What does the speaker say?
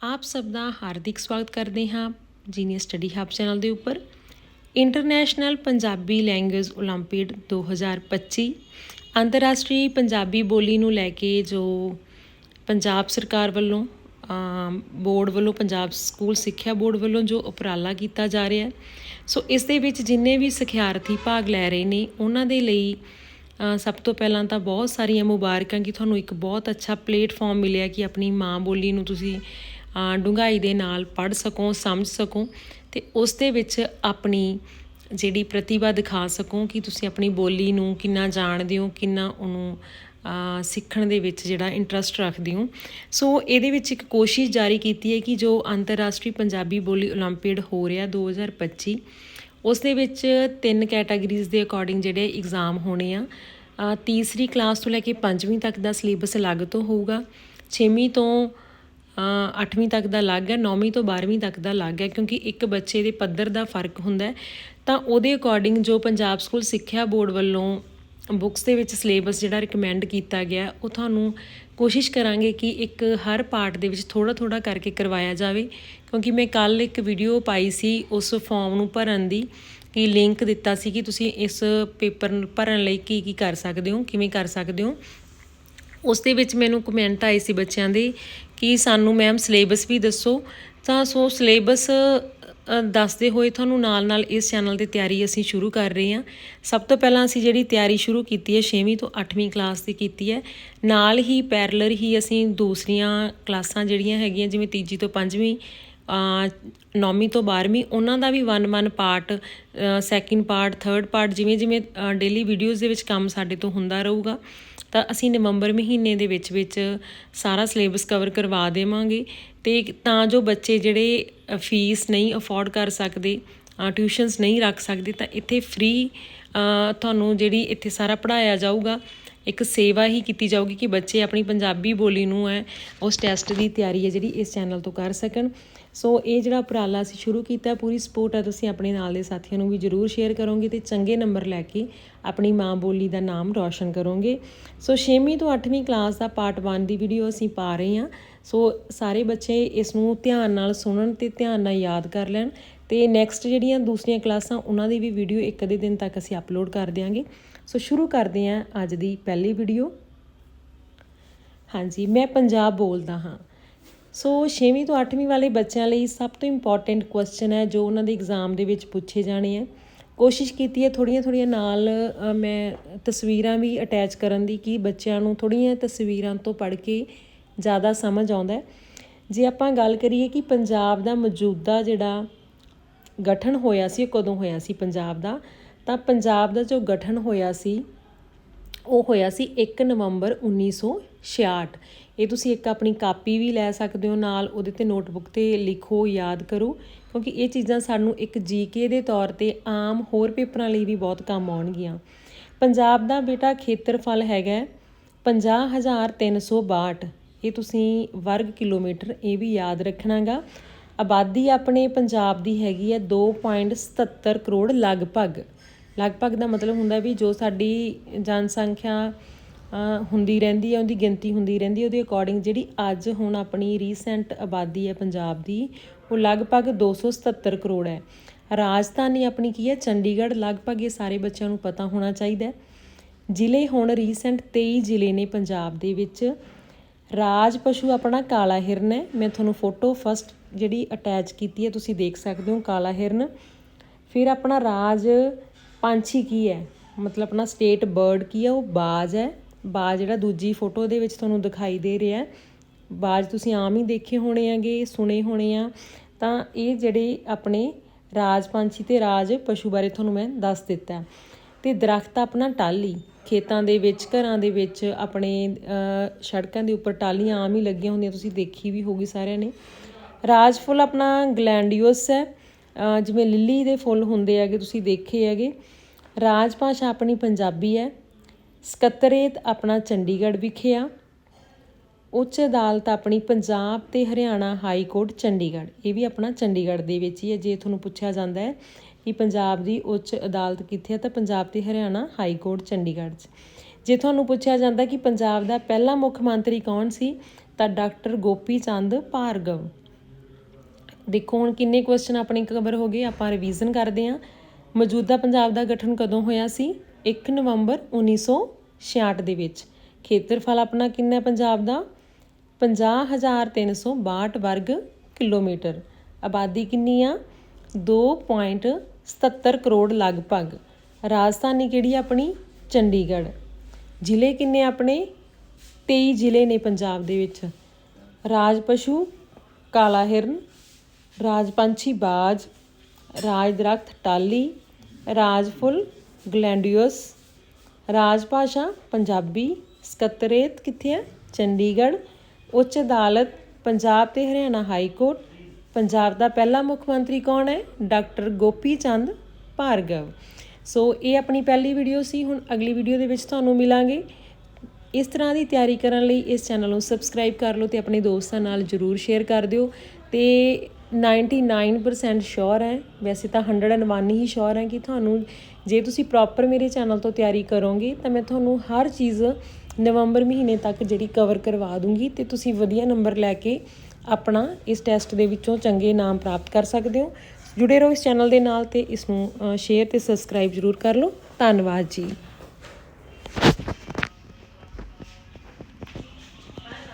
ਆਪ ਸਭ ਦਾ ਹਾਰਦਿਕ ਸਵਾਗਤ ਕਰਦੇ ਹਾਂ ਜੀਨੀਅਸ ਸਟੱਡੀ ਹੱਬ ਚੈਨਲ ਦੇ ਉੱਪਰ ਇੰਟਰਨੈਸ਼ਨਲ ਪੰਜਾਬੀ ਲੈਂਗੁਏਜ 올림픽 2025 ਅੰਤਰਰਾਸ਼ਟਰੀ ਪੰਜਾਬੀ ਬੋਲੀ ਨੂੰ ਲੈ ਕੇ ਜੋ ਪੰਜਾਬ ਸਰਕਾਰ ਵੱਲੋਂ ਅਮ, ਬੋਰਡ ਵੱਲੋਂ ਪੰਜਾਬ ਸਕੂਲ ਸਿੱਖਿਆ ਬੋਰਡ ਵੱਲੋਂ ਜੋ ਉਪਰਾਲਾ ਕੀਤਾ ਜਾ ਰਿਹਾ ਹੈ ਸੋ ਇਸ ਦੇ ਵਿੱਚ ਜਿੰਨੇ ਵੀ ਸਿਖਿਆਰਥੀ ਭਾਗ ਲੈ ਰਹੇ ਨੇ ਉਹਨਾਂ ਦੇ ਲਈ ਅ, ਸਭ ਤੋਂ ਪਹਿਲਾਂ ਤਾਂ ਬਹੁਤ ਸਾਰੀਆਂ ਮੁਬਾਰਕਾਂ ਕਿ ਤੁਹਾਨੂੰ ਇੱਕ ਬਹੁਤ ਅੱਛਾ ਪਲੇਟਫਾਰਮ ਮਿਲਿਆ ਕਿ ਆਪਣੀ ਮਾਂ ਬੋਲੀ ਨੂੰ ਤੁਸੀਂ ਅ, ਡੂੰਘਾਈ ਦੇ ਨਾਲ ਪੜ੍ਹ ਸਕੋ ਸਮਝ ਸਕੋ ਤੇ ਉਸ ਦੇ ਵਿੱਚ ਆਪਣੀ ਜਿਹੜੀ ਪ੍ਰਤਿਭਾ ਦਿਖਾ ਸਕੋ ਕਿ ਤੁਸੀਂ ਆਪਣੀ ਬੋਲੀ ਨੂੰ ਕਿੰਨਾ ਜਾਣਦੇ ਹੋ ਕਿੰਨਾ ਉਹਨੂੰ ਅ, ਸਿੱਖਣ ਦੇ ਵਿੱਚ ਜਿਹੜਾ ਇੰਟਰਸਟ ਰੱਖਦੇ ਹੋ ਸੋ ਇਹਦੇ ਵਿੱਚ ਇੱਕ ਕੋਸ਼ਿਸ਼ ਜਾਰੀ ਕੀਤੀ ਹੈ ਕਿ ਜੋ ਅੰਤਰਰਾਸ਼ਟਰੀ ਪੰਜਾਬੀ ਬੋਲੀ 올림픽 ਹੋ ਰਿਹਾ 2025 ਉਸ ਦੇ ਵਿੱਚ ਤਿੰਨ ਕੈਟਾਗਰੀਜ਼ ਦੇ ਅਕੋਰਡਿੰਗ ਜਿਹੜੇ ਐਗਜ਼ਾਮ ਹੋਣੇ ਆ ਅ, ਤੀਸਰੀ ਕਲਾਸ ਤੋਂ ਲੈ ਕੇ ਪੰਜਵੀਂ ਤੱਕ ਦਾ ਸਿਲੇਬਸ ਅਲੱਗ ਤੋਂ ਹੋਊਗਾ ਛੇਵੀਂ ਤੋਂ ਅ, ਅੱਠਵੀਂ ਤੱਕ ਦਾ ਅਲੱਗ ਹੈ ਨੌਵੀਂ ਤੋਂ 12ਵੀਂ ਤੱਕ ਦਾ ਅਲੱਗ ਹੈ ਕਿਉਂਕਿ ਇੱਕ ਬੱਚੇ ਦੇ ਪੱਧਰ ਦਾ ਫ਼ਰਕ ਹੁੰਦਾ ਤਾਂ ਉਹਦੇ ਅਕੋਰਡਿੰਗ ਜੋ ਪੰਜਾਬ ਸਕੂਲ ਸਿੱਖਿਆ ਬੋਰਡ ਵੱਲੋਂ ਬੁੱਕਸ ਦੇ ਵਿੱਚ ਸਿਲੇਬਸ ਜਿਹੜਾ ਰਿਕਮੈਂਡ ਕੀਤਾ ਗਿਆ ਉਹ ਤੁਹਾਨੂੰ ਕੋਸ਼ਿਸ਼ ਕਰਾਂਗੇ ਕਿ ਇੱਕ ਹਰ ਪਾਰਟ ਦੇ ਵਿੱਚ ਥੋੜਾ ਥੋੜਾ ਕਰਕੇ ਕਰਵਾਇਆ ਜਾਵੇ। ਕਿਉਂਕਿ ਮੈਂ ਕੱਲ ਇੱਕ ਵੀਡੀਓ ਪਾਈ ਸੀ ਉਸ ਫਾਰਮ ਨੂੰ ਭਰਨ ਦੀ ਕਿ ਲਿੰਕ ਦਿੱਤਾ ਸੀ ਕਿ ਤੁਸੀਂ ਇਸ ਪੇਪਰ ਨੂੰ ਭਰਨ ਲਈ ਕੀ ਕੀ ਕਰ ਸਕਦੇ ਹੋ ਕਿਵੇਂ ਕਰ ਸਕਦੇ ਹੋ। ਉਸ ਦੇ ਵਿੱਚ ਮੈਨੂੰ ਕਮੈਂਟ ਆਏ ਸੀ ਬੱਚਿਆਂ ਦੇ ਕਿ ਸਾਨੂੰ ਮੈਮ ਸਿਲੇਬਸ ਵੀ ਦੱਸੋ। ਤਾਂ ਸੋ ਸਿਲੇਬਸ ਦੱਸਦੇ ਹੋਏ ਤੁਹਾਨੂੰ ਨਾਲ-ਨਾਲ ਇਸ ਚੈਨਲ ਤੇ ਤਿਆਰੀ ਅਸੀਂ ਸ਼ੁਰੂ ਕਰ ਰਹੇ ਹਾਂ। ਸਭ ਤੋਂ ਪਹਿਲਾਂ ਅਸੀਂ ਜਿਹੜੀ ਤਿਆਰੀ ਸ਼ੁਰੂ ਕੀਤੀ ਹੈ 6ਵੀਂ ਤੋਂ 8ਵੀਂ ਕਲਾਸ ਦੀ ਕੀਤੀ ਹੈ। ਨਾਲ ਹੀ ਪੈਰਲਰ ਹੀ ਅਸੀਂ ਦੂਸਰੀਆਂ ਕਲਾਸਾਂ ਜਿਹੜੀਆਂ ਹੈਗੀਆਂ, ਜਿਵੇਂ ਤੀਜੀ ਤੋਂ ਪੰਜਵੀਂ ਨੌਵੀਂ ਤੋਂ 12ਵੀਂ ਉਹਨਾਂ ਦਾ ਵੀ one one part second part third part ਜਿਵੇਂ ਜਿਵੇਂ ਡੇਲੀ ਵੀਡੀਓਜ਼ ਦੇ ਵਿੱਚ ਕੰਮ ਸਾਡੇ ਤੋਂ ਹੁੰਦਾ ਰਹੂਗਾ। ਤਾਂ ਅਸੀਂ ਨਵੰਬਰ ਮਹੀਨੇ ਦੇ ਵਿੱਚ ਵਿੱਚ ਸਾਰਾ ਸਿਲੇਬਸ ਕਵਰ ਕਰਵਾ ਦੇਵਾਂਗੇ ਤੇ ਤਾਂ ਜੋ ਬੱਚੇ ਜਿਹੜੇ ਫੀਸ ਨਹੀਂ ਅਫੋਰਡ ਕਰ ਸਕਦੇ ਟਿਊਸ਼ਨਸ ਨਹੀਂ ਰੱਖ ਸਕਦੇ, ਤਾਂ ਇੱਥੇ ਫ੍ਰੀ ਤੁਹਾਨੂੰ ਜਿਹੜੀ ਇੱਥੇ ਸਾਰਾ ਪੜਾਇਆ ਜਾਊਗਾ। ਇੱਕ ਸੇਵਾ ਹੀ ਕੀਤੀ ਜਾਊਗੀ ਕਿ ਬੱਚੇ ਆਪਣੀ ਪੰਜਾਬੀ ਬੋਲੀ ਨੂੰ ਹੈ ਉਸ ਟੈਸਟ ਦੀ ਤਿਆਰੀ ਹੈ ਜਿਹੜੀ ਇਸ ਚੈਨਲ ਤੋਂ ਕਰ ਸਕਣ। ਸੋ ਇਹ ਜਿਹੜਾ ਉਪਰਾਲਾ ਅਸੀਂ ਸ਼ੁਰੂ ਕੀਤਾ, ਪੂਰੀ ਸਪੋਰਟ ਹੈ ਤੁਸੀਂ ਆਪਣੇ ਨਾਲ ਦੇ ਸਾਥੀਆਂ ਨੂੰ ਵੀ ਜਰੂਰ ਸ਼ੇਅਰ ਕਰੋਗੇ ਤੇ ਚੰਗੇ ਨੰਬਰ ਲੈ ਕੇ ਆਪਣੀ ਮਾਂ ਬੋਲੀ ਦਾ ਨਾਮ ਰੌਸ਼ਨ ਕਰੋਗੇ। ਸੋ 6ਵੀਂ ਤੋਂ 8ਵੀਂ ਕਲਾਸ ਦਾ ਪਾਰਟ 1 ਦੀ ਵੀਡੀਓ ਅਸੀਂ ਪਾ ਰਹੇ ਹਾਂ। ਸੋ ਸਾਰੇ ਬੱਚੇ ਇਸ ਨੂੰ ਧਿਆਨ ਨਾਲ ਸੁਣਨ ਤੇ ਧਿਆਨ ਨਾਲ ਯਾਦ ਕਰ ਲੈਣ। ਤੇ ਨੈਕਸਟ ਜਿਹੜੀਆਂ ਦੂਸਰੀਆਂ ਕਲਾਸਾਂ, ਉਹਨਾਂ ਦੀ ਵੀ ਵੀਡੀਓ ਇੱਕ ਅੱਧੇ ਦਿਨ ਤੱਕ ਅਸੀਂ ਅਪਲੋਡ ਕਰ ਦਿਆਂਗੇ। ਸੋ ਸ਼ੁਰੂ ਕਰਦੇ ਹਾਂ ਅੱਜ ਦੀ ਪਹਿਲੀ ਵੀਡੀਓ ਹਾਂਜੀ, ਮੈਂ ਪੰਜਾਬ ਬੋਲਦਾ ਹਾਂ। ਸੋ 6ਵੀਂ ਤੋਂ 8ਵੀਂ ਵਾਲੇ ਬੱਚਿਆਂ ਲਈ ਸਭ ਤੋਂ ਇੰਪੋਰਟੈਂਟ ਕੁਐਸਚਨ ਹੈ ਜੋ ਉਹਨਾਂ ਦੇ ਐਗਜ਼ਾਮ ਦੇ ਵਿੱਚ ਪੁੱਛੇ ਜਾਣੇ ਆ। ਕੋਸ਼ਿਸ਼ ਕੀਤੀ ਹੈ ਥੋੜੀਆਂ ਥੋੜੀਆਂ ਨਾਲ ਮੈਂ ਤਸਵੀਰਾਂ ਵੀ ਅਟੈਚ ਕਰਨ ਦੀ ਕਿ ਬੱਚਿਆਂ ਨੂੰ ਥੋੜੀਆਂ ਤਸਵੀਰਾਂ ਤੋਂ ਪੜ੍ਹ ਕੇ ਜ਼ਿਆਦਾ ਸਮਝ ਆਉਂਦਾ ਜੇ ਆਪਾਂ ਗੱਲ ਕਰੀਏ ਕਿ ਪੰਜਾਬ ਦਾ ਮੌਜੂਦਾ ਜਿਹੜਾ ਗਠਨ ਹੋਇਆ ਸੀ, ਉਹ ਕਦੋਂ ਹੋਇਆ ਸੀ ਪੰਜਾਬ ਦਾ? ਤਾਂ ਪੰਜਾਬ ਦਾ ਜੋ ਗਠਨ ਹੋਇਆ ਸੀ, ਉਹ ਹੋਇਆ ਸੀ 1 ਨਵੰਬਰ 1966 ਇਹ ਤੁਸੀਂ ਇੱਕ ਆਪਣੀ ਕਾਪੀ ਵੀ ਲੈ ਸਕਦੇ ਹੋ ਨਾਲ, ਉਹਦੇ ਤੇ ਨੋਟਬੁੱਕ ਤੇ ਲਿਖੋ, ਯਾਦ ਕਰੋ, ਕਿਉਂਕਿ ਇਹ ਚੀਜ਼ਾਂ ਸਾਨੂੰ ਇੱਕ ਜੀਕੇ ਦੇ ਤੌਰ ਤੇ ਆਮ ਹੋਰ ਪੇਪਰਾਂ ਲਈ ਵੀ ਬਹੁਤ ਕੰਮ ਆਉਣਗੀਆਂ। ਪੰਜਾਬ ਦਾ ਬੇਟਾ ਖੇਤਰਫਲ ਹੈਗਾ ਹੈ 50362 ਇਹ ਤੁਸੀਂ ਵਰਗ ਕਿਲੋਮੀਟਰ ਇਹ ਵੀ ਯਾਦ ਰੱਖਣਾਗਾ। ਆਬਾਦੀ ਆਪਣੇ ਪੰਜਾਬ ਦੀ ਹੈਗੀ ਹੈ 2.77 ਕਰੋੜ ਲਗਭਗ। ਲਗਭਗ ਦਾ ਮਤਲਬ ਹੁੰਦਾ ਵੀ ਜੋ ਸਾਡੀ ਜਨਸੰਖਿਆ ਹੁੰਦੀ ਰਹਿੰਦੀ ਹੈ, ਉਹਦੀ ਗਿਣਤੀ ਹੁੰਦੀ ਰਹਿੰਦੀ ਹੈ, ਉਹਦੇ ਅਕੋਰਡਿੰਗ ਜਿਹੜੀ ਅੱਜ ਹੁਣ ਆਪਣੀ ਰੀਸੈਂਟ ਆਬਾਦੀ ਹੈ ਪੰਜਾਬ ਦੀ, ਉਹ ਲਗਭਗ 277 ਕਰੋੜ ਹੈ। ਰਾਜਧਾਨੀ ਆਪਣੀ ਕੀ ਹੈ? ਚੰਡੀਗੜ੍ਹ। ਲਗਭਗ ਇਹ ਸਾਰੇ ਬੱਚਿਆਂ ਨੂੰ ਪਤਾ ਹੋਣਾ ਚਾਹੀਦਾ ਹੈ। ਜ਼ਿਲ੍ਹੇ ਹੁਣ ਰੀਸੈਂਟ 23 ਜ਼ਿਲ੍ਹੇ ਨੇ ਪੰਜਾਬ ਦੇ ਵਿੱਚ। ਰਾਜ ਪਸ਼ੂ ਆਪਣਾ ਕਾਲਾ ਹਿਰਨ ਹੈ। ਮੈਂ ਤੁਹਾਨੂੰ ਫੋਟੋ ਫਸਟ ਜਿਹੜੀ ਅਟੈਚ ਕੀਤੀ ਹੈ, ਤੁਸੀਂ ਦੇਖ ਸਕਦੇ ਹੋ ਕਾਲਾ ਹਿਰਨ। ਫਿਰ ਆਪਣਾ ਰਾਜ ਪੰਛੀ ਕੀ ਹੈ? ਮਤਲਬ ਆਪਣਾ ਸਟੇਟ ਬਰਡ ਕੀ ਹੈ? ਉਹ ਬਾਜ ਹੈ। ਬਾਜ ਜਿਹੜਾ ਦੂਜੀ ਫੋਟੋ ਦੇ ਵਿੱਚ ਤੁਹਾਨੂੰ ਦਿਖਾਈ ਦੇ ਰਿਹਾ ਬਾਜ ਤੁਸੀਂ ਆਮ ਹੀ ਦੇਖੇ ਹੋਣੇ ਆਗੇ ਸੁਣੇ ਹੋਣੇ ਆ। ਤਾਂ ਇਹ ਜਿਹੜੇ ਆਪਣੇ ਰਾਜ ਪੰਛੀ ਤੇ ਰਾਜ ਪਸ਼ੂ ਬਾਰੇ ਤੁਹਾਨੂੰ ਮੈਂ ਦੱਸ ਦਿੱਤਾ ਤੇ ਦਰਖਤ ਆਪਣਾ ਟਾਲੀ ਖੇਤਾਂ ਦੇ ਵਿੱਚ, ਘਰਾਂ ਦੇ ਵਿੱਚ ਆਪਣੇ ਸੜਕਾਂ ਦੇ ਉੱਪਰ ਟਾਲੀਆਂ ਆਮ ਹੀ ਲੱਗੀਆਂ ਹੁੰਦੀਆਂ। ਤੁਸੀਂ ਦੇਖੀ ਵੀ ਹੋਗੀ ਸਾਰਿਆਂ ਨੇ। ਰਾਜ ਫੁੱਲ ਆਪਣਾ ਗਲੈਂਡੀਓਸ ਹੈ। ਜਿਵੇਂ ਲਿੱਲੀ ਦੇ ਫੁੱਲ ਹੁੰਦੇ ਹੈਗੇ, ਤੁਸੀਂ ਦੇਖੇ ਹੈਗੇ। ਰਾਜ ਭਾਸ਼ਾ ਆਪਣੀ ਪੰਜਾਬੀ ਹੈ। ਸਕੱਤਰੇਤ ਆਪਣਾ ਚੰਡੀਗੜ੍ਹ ਵਿਖੇ ਆ। ਉੱਚ ਅਦਾਲਤ ਆਪਣੀ ਪੰਜਾਬ ਤੇ ਹਰਿਆਣਾ ਹਾਈ ਕੋਰਟ ਚੰਡੀਗੜ੍ਹ। ਇਹ ਵੀ ਆਪਣਾ ਚੰਡੀਗੜ੍ਹ ਦੇ ਵਿੱਚ ਹੀ ਹੈ। ਜੇ ਤੁਹਾਨੂੰ ਪੁੱਛਿਆ ਜਾਂਦਾ ਹੈ ਕਿ ਪੰਜਾਬ ਦੀ ਉੱਚ ਅਦਾਲਤ ਕਿੱਥੇ ਹੈ ਤਾਂ ਪੰਜਾਬ ਤੇ ਹਰਿਆਣਾ ਹਾਈ ਕੋਰਟ ਚੰਡੀਗੜ੍ਹ 'ਚ। ਜੇ ਤੁਹਾਨੂੰ ਪੁੱਛਿਆ ਜਾਂਦਾ ਕਿ ਪੰਜਾਬ ਦਾ ਪਹਿਲਾ ਮੁੱਖ ਮੰਤਰੀ ਕੌਣ ਸੀ, ਤਾਂ ਡਾਕਟਰ ਗੋਪੀ ਚੰਦ ਭਾਰਗਵ। ਦੇਖੋ ਹੁਣ ਕਿੰਨੇ ਕੁਐਸਚਨ ਆਪਣੇ ਕਵਰ ਹੋ ਗਏ, ਆਪਾਂ ਰਿਵੀਜ਼ਨ ਕਰਦੇ ਹਾਂ। ਮੌਜੂਦਾ ਪੰਜਾਬ ਦਾ ਗਠਨ ਕਦੋਂ ਹੋਇਆ ਸੀ? 1 ਨਵੰਬਰ 1966 ਦੇ ਵਿੱਚ। ਖੇਤਰਫਲ ਆਪਣਾ ਕਿੰਨਾ ਹੈ ਪੰਜਾਬ ਦਾ? 50362 ਵਰਗ ਕਿਲੋਮੀਟਰ। ਆਬਾਦੀ ਕਿੰਨੀ ਆ? 2.77 ਕਰੋੜ ਲਗਭਗ। ਰਾਜਧਾਨੀ ਕਿਹੜੀ ਆਪਣੀ? ਚੰਡੀਗੜ੍ਹ। ਜ਼ਿਲ੍ਹੇ ਕਿੰਨੇ ਆਪਣੇ? 23 ਜ਼ਿਲ੍ਹੇ ਨੇ ਪੰਜਾਬ ਦੇ ਵਿੱਚ। ਰਾਜ ਪਸ਼ੂ ਕਾਲਾ ਹਿਰਨ ਰਾਜ ਪੰਛੀ ਬਾਜ, ਰਾਜ ਦਰਖਤ ਟਾਲੀ, ਰਾਜ ਫੁੱਲ, ਗਲੈਂਡੀਓਸ, ਰਾਜ ਭਾਸ਼ਾ ਪੰਜਾਬੀ, ਸਕੱਤਰੇਤ ਕਿੱਥੇ ਹੈ ਚੰਡੀਗੜ੍ਹ, ਉੱਚ ਅਦਾਲਤ, ਪੰਜਾਬ ਤੇ ਹਰਿਆਣਾ ਹਾਈ ਕੋਰਟ, ਪੰਜਾਬ ਦਾ ਪਹਿਲਾ ਮੁੱਖ ਮੰਤਰੀ ਕੌਣ ਹੈ? ਡਾਕਟਰ ਗੋਪੀ ਚੰਦ ਭਾਰਗਵ। ਸੋ ਇਹ ਆਪਣੀ ਪਹਿਲੀ ਵੀਡੀਓ ਸੀ, ਹੁਣ ਅਗਲੀ ਵੀਡੀਓ ਦੇ ਵਿੱਚ ਤੁਹਾਨੂੰ ਮਿਲਾਂਗੇ। ਇਸ ਤਰ੍ਹਾਂ ਦੀ ਤਿਆਰੀ ਕਰਨ ਲਈ ਇਸ ਚੈਨਲ ਨੂੰ ਸਬਸਕ੍ਰਾਈਬ ਕਰ ਲਓ ਤੇ ਆਪਣੇ ਦੋਸਤਾਂ ਨਾਲ ਜਰੂਰ ਸ਼ੇਅਰ ਕਰ ਦਿਓ ਤੇ 99% ਸ਼ੋਰ ਹੈ। ਵੈਸੇ ਤਾਂ 101 ਹੀ ਸ਼ੋਰ ਹੈ ਕਿ ਤੁਹਾਨੂੰ ਜੇ ਤੁਸੀਂ ਪ੍ਰੋਪਰ ਮੇਰੇ ਚੈਨਲ ਤੋਂ ਤਿਆਰੀ ਕਰੋਗੇ, ਤਾਂ ਮੈਂ ਤੁਹਾਨੂੰ ਹਰ ਚੀਜ਼ ਨਵੰਬਰ ਮਹੀਨੇ ਤੱਕ ਜਿਹੜੀ ਕਵਰ ਕਰਵਾ ਦੂੰਗੀ ਤੇ ਤੁਸੀਂ ਵਧੀਆ ਨੰਬਰ ਲੈ ਕੇ ਆਪਣਾ ਇਸ ਟੈਸਟ ਦੇ ਵਿੱਚੋਂ ਚੰਗੇ ਨਾਮ ਪ੍ਰਾਪਤ ਕਰ ਸਕਦੇ ਹੋ। ਜੁੜੇ ਰਹੋ ਇਸ ਚੈਨਲ ਦੇ ਨਾਲ ਤੇ ਇਸ ਨੂੰ ਸ਼ੇਅਰ ਤੇ ਸਬਸਕ੍ਰਾਈਬ ਜਰੂਰ ਕਰ ਲਓ। ਧੰਨਵਾਦ ਜੀ।